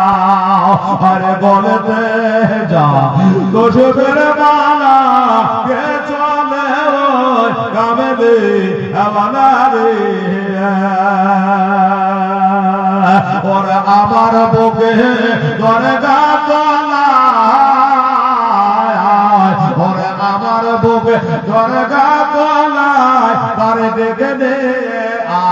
আরে বলতে যা। দোষের মালা কে চলে আমানা রে ওরে আমার বুকে গা তলা ওরে আমার বুকে ধরে গা তলায়, তারে দেখে দে আয়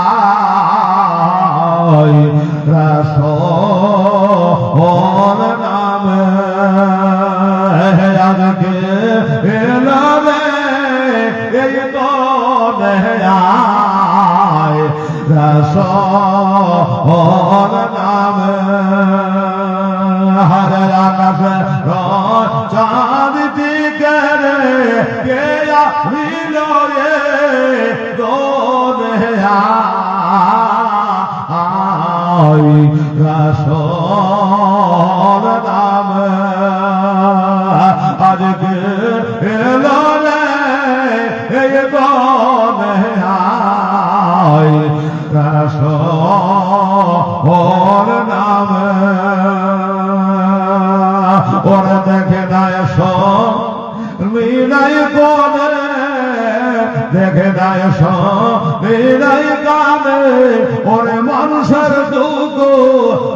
রাসূল নামে হরে আকাশ চাঁদ দিকে কে আহিল রে? দোনে আই নাম আজকে এলো রে, এই দেখে দায় মিলাই কানে, ওরে মানুষের দুঃখ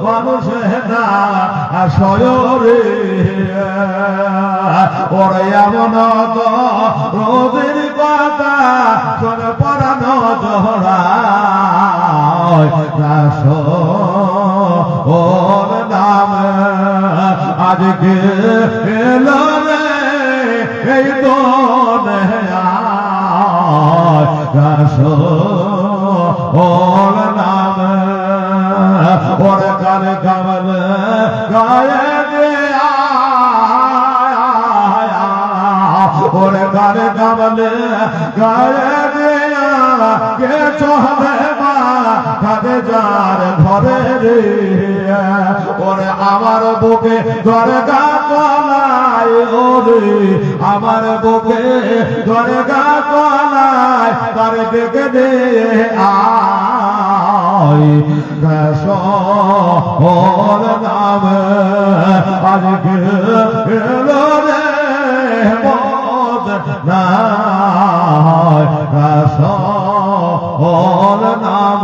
মানুষ না সয়রে ওরে এমন রোদের কথা শোনে পড়ানো ধরা ওর নাম, আজকে ওর নাম ওর কান কামল গায়ে ওর কান কামল গায়ে কে কাঁদে যার ধরে ওরে আমার বুকে ধরে গা কলায় ওরে আমার বুকে ধরে গা কলায় তার ডেকে দে আয় ওর নাম আর গেল রে মদ না নাম